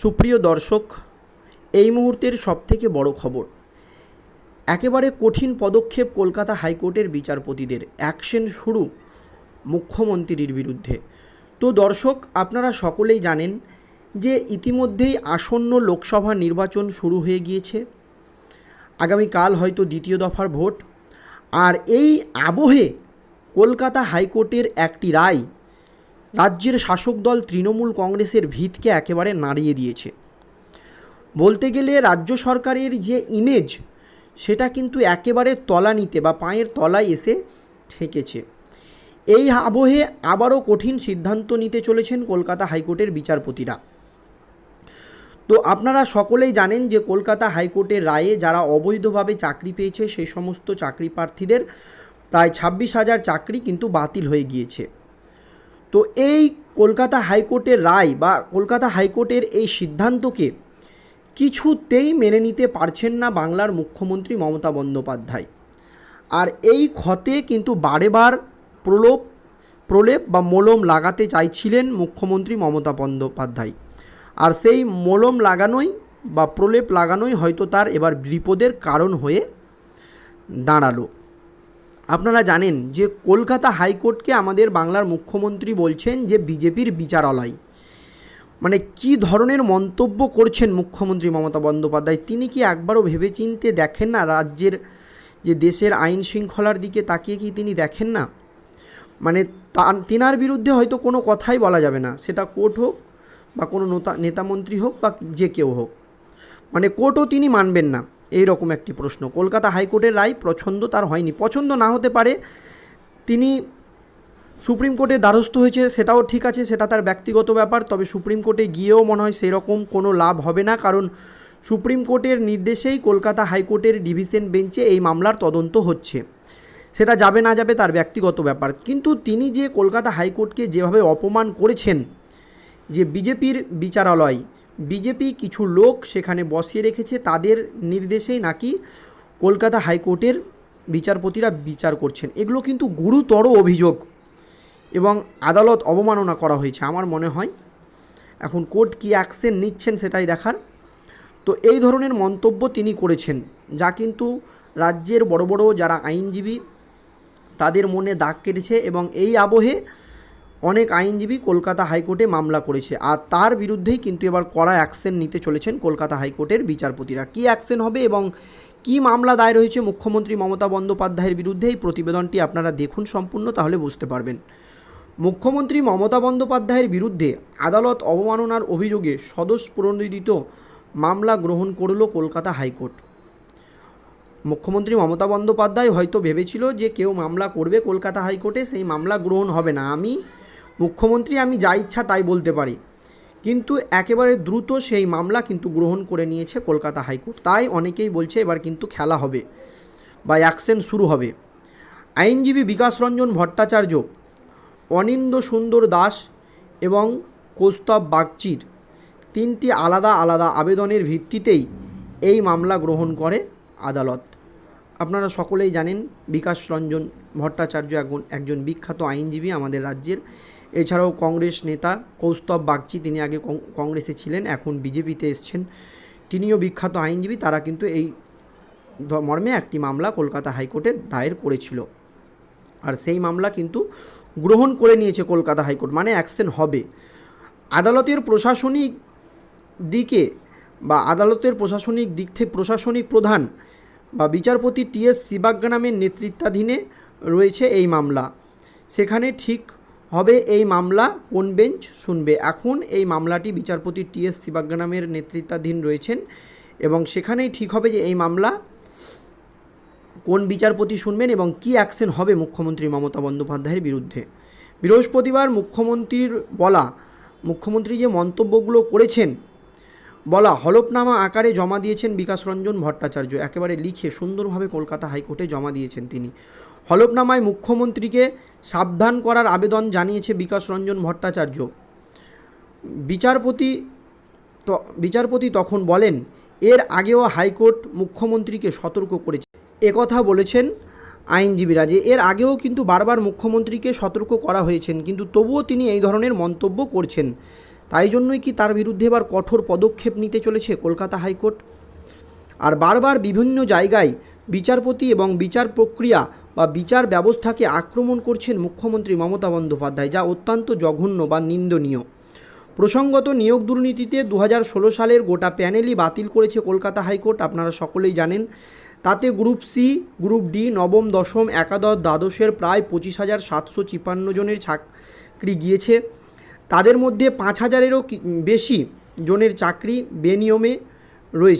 সুপ্রিয় দর্শক, এই মুহূর্তের সবথেকে বড় খবর, একেবারে কঠিন পদক্ষেপ কলকাতা হাইকোর্টের বিচারপতিদের অ্যাকশন শুরু মুখ্যমন্ত্রীর বিরুদ্ধে। তো দর্শক, আপনারা সকলেই জানেন যে ইতিমধ্যেই আসন্ন লোকসভা নির্বাচন শুরু হয়ে গিয়েছে। আগামীকাল হয়তো দ্বিতীয় দফার ভোট। আর এই আবহে কলকাতা হাইকোর্টের একটি রায় রাজ্যের শাসক দল তৃণমূল কংগ্রেসের ভিতকে একেবারে নাড়িয়ে দিয়েছে। বলতে গেলে রাজ্য সরকারের যে ইমেজ সেটা কিন্তু একেবারে তলানিতে বা পায়ের তলায় এসে ঠেকেছে। এই আবহে আবারও কঠিন সিদ্ধান্ত নিতে চলেছেন কলকাতা হাইকোর্টের বিচারপতিরা। তো আপনারা সকলেই জানেন যে কলকাতা হাইকোর্টের রায়ে যারা অবৈধভাবে চাকরি পেয়েছে সেই সমস্ত চাকরি প্রার্থীদের প্রায় ছাব্বিশ হাজার চাকরি কিন্তু বাতিল হয়ে গিয়েছে। তো এই কলকাতা হাইকোর্টের রায় বা কলকাতা হাইকোর্টের এই সিদ্ধান্তকে কিছুতেই মেনে নিতে পারছেন না বাংলার মুখ্যমন্ত্রী মমতা বন্দ্যোপাধ্যায়। আর এই ক্ষতে কিন্তু বারেবার প্রলোপ, প্রলেপ বা মলম লাগাতে চাইছিলেন মুখ্যমন্ত্রী মমতা বন্দ্যোপাধ্যায়। আর সেই মলম লাগানোই বা প্রলেপ লাগানোই হয়তো তার এবার বিপদের কারণ হয়ে দাঁড়াল। আপনারা জানেন যে কলকাতা হাইকোর্টকে আমাদের বাংলার মুখ্যমন্ত্রী বলছেন যে বিজেপির বিচারালয়। মানে কি ধরনের মন্তব্য করছেন মুখ্যমন্ত্রী মমতা বন্দ্যোপাধ্যায়? তিনি কি একবারও ভেবেচিন্তে দেখেন না রাজ্যের যে দেশের আইন শৃঙ্খলার দিকে তাকিয়ে কি তিনি দেখেন না? মানে তার তিনার বিরুদ্ধে হয়তো কোনো কথাই বলা যাবে না। সেটা কোর্ট হোক বা কোনো নেতা নেতামন্ত্রী হোক বা যে কেউ হোক। মানে কোর্টও তিনি মানবেন না। এই রকম একটি প্রশ্ন। কলকাতা হাইকোর্টের রায় পছন্দ তার হয়নি। পছন্দ না হতে পারে, তিনি সুপ্রিম কোর্টে দ্বারস্থ হয়েছে, সেটাও ঠিক আছে, সেটা তার ব্যক্তিগত ব্যাপার, তবে সুপ্রিম কোর্টে গিয়েও মনে হয় সেরকম কোনো লাভ হবে না, কারণ সুপ্রিম কোর্টের নির্দেশেই কলকাতা হাইকোর্টের ডিভিশন বেঞ্চে এই মামলার তদন্ত হচ্ছে। সেটা যাবে না যাবে তার ব্যক্তিগত ব্যাপার। কিন্তু তিনি যে কলকাতা হাইকোর্টকে যেভাবে অপমান করেছেন, যে বিজেপির বিচারালয় বিজেপি কিছু লোক সেখানে বসিয়ে রেখেছে, তাদের নির্দেশেই নাকি কলকাতা হাইকোর্টের বিচারপতিরা বিচার করছেন। এগুলো কিন্তু গুরুতর অভিযোগ এবং আদালত অবমাননা করা হয়েছে, আমার মনে হয়। এখন কোর্ট কী অ্যাকশন নিচ্ছেন সেটাই দেখার। তো এই ধরনের মন্তব্য তিনি করেছেন, যা কিন্তু রাজ্যের বড় বড় যারা আইনজীবী, তাদের মনে দাগ কেটেছে এবং এই আবহে অনেক আইনজীবী কলকাতা হাইকোর্টে মামলা করেছে আর তার বিরুদ্ধেই কিন্তু এবার কড়া অ্যাকশন নিতে চলেছেন কলকাতা হাইকোর্টের বিচারপতিরা। কী অ্যাকশন হবে এবং কী মামলা দায়ের হয়েছে মুখ্যমন্ত্রী মমতা বন্দ্যোপাধ্যায়ের বিরুদ্ধে এই প্রতিবেদনটি আপনারা দেখুন সম্পূর্ণ তাহলে বুঝতে পারবেন। মুখ্যমন্ত্রী মমতা বন্দ্যোপাধ্যায়ের বিরুদ্ধে আদালত অবমাননার অভিযোগে স্বতঃস্ফূর্ণিত মামলা গ্রহণ করল কলকাতা হাইকোর্ট। মুখ্যমন্ত্রী মমতা বন্দ্যোপাধ্যায় হয়তো ভেবেছিল যে কেউ মামলা করবে কলকাতা হাইকোর্টে, সেই মামলা গ্রহণ হবে না। আমি মুখ্যমন্ত্রী আমি যা ইচ্ছা তাই বলতে পারি। কিন্তু একেবারে দ্রুত সেই মামলা কিন্তু গ্রহণ করে নিয়েছে কলকাতা হাইকোর্ট। তাই অনেকেই বলছে এবার কিন্তু খেলা হবে বা অ্যাকশন শুরু হবে। আইনজীবী বিকাশ রঞ্জন ভট্টাচার্য, অনিন্দ সুন্দর দাস এবং কৌস্তব বাগচির তিনটি আলাদা আলাদা আবেদনের ভিত্তিতেই এই মামলা গ্রহণ করে আদালত। আপনারা সকলেই জানেন বিকাশ রঞ্জন ভট্টাচার্য একজন একজন বিখ্যাত আইনজীবী আমাদের রাজ্যের। এছাড়াও কংগ্রেস নেতা কৌস্তব বাগচি, তিনি আগে কংগ্রেসে ছিলেন, এখন বিজেপিতে এসছেন। তিনিও বিখ্যাত আইনজীবী, তারা কিন্তু এই মর্মে একটি মামলা কলকাতা হাইকোর্টে দায়ের করেছিল। আর সেই মামলা কিন্তু গ্রহণ করে নিয়েছে কলকাতা হাইকোর্ট মানে অ্যাকশন হবে। আদালতের প্রশাসনিক দিকে বা আদালতের প্রশাসনিক দিক থেকে প্রশাসনিক প্রধান বা বিচারপতি টি এস শিবাগ্রামের নেতৃত্বাধীনে রয়েছে এই মামলা। সেখানে ঠিক হবে এই মামলা, কোন বেঞ্চ শুনবে? এখন এই মামলাটি বিচারপতি টি এস শিবাগ্রামের নেতৃত্বাধীন রয়েছেন এবং সেখানেই ঠিক হবে যে এই মামলা কোন বিচারপতি শুনবেন এবং কী অ্যাকশন হবে মুখ্যমন্ত্রী মমতা বন্দ্যোপাধ্যায়ের বিরুদ্ধে। বৃহস্পতিবার মুখ্যমন্ত্রীর বলা, মুখ্যমন্ত্রী যে মন্তব্যগুলো করেছেন, বলা, হলফনামা আকারে জমা দিয়েছেন বিকাশ রঞ্জন ভট্টাচার্য। একেবারে লিখে সুন্দরভাবে কলকাতা হাইকোর্টে জমা দিয়েছেন তিনি। হলফনামায় মুখ্যমন্ত্রীকে সাবধান করার আবেদন জানিয়েছে বিকাশ রঞ্জন ভট্টাচার্য। বিচারপতি বিচারপতি তখন বলেন, এর আগেও হাইকোর্ট মুখ্যমন্ত্রীকে সতর্ক করেছে। একথা বলেছেন আইনজীবীরা যে এর আগেও কিন্তু বারবার মুখ্যমন্ত্রীকে সতর্ক করা হয়েছেন, কিন্তু তবুও তিনি এই ধরনের মন্তব্য করছেন। তাই জন্যই কি তার বিরুদ্ধে এবার কঠোর পদক্ষেপ নিতে চলেছে কলকাতা হাইকোর্ট? আর বারবার বিভিন্ন জায়গায় বিচারপতি এবং বিচার প্রক্রিয়া বা বিচার ব্যবস্থাকে আক্রমণ করছেন মুখ্যমন্ত্রী মমতা বন্দ্যোপাধ্যায়, যা অত্যন্ত জঘন্য বা নিন্দনীয়। প্রসঙ্গত, নিয়োগ দুর্নীতিতে দু হাজার ষোলো সালের গোটা প্যানেলই বাতিল করেছে কলকাতা হাইকোর্ট, আপনারা সকলেই জানেন। তাতে গ্রুপ সি, গ্রুপ ডি, নবম, দশম, একাদশ, দ্বাদশের প্রায় পঁচিশ হাজার সাতশো চিপান্ন জনের চাকরি গিয়েছে। তাদের মধ্যে পাঁচ হাজারেরও বেশি জনের চাকরি বেনিয়মে রয়েছে।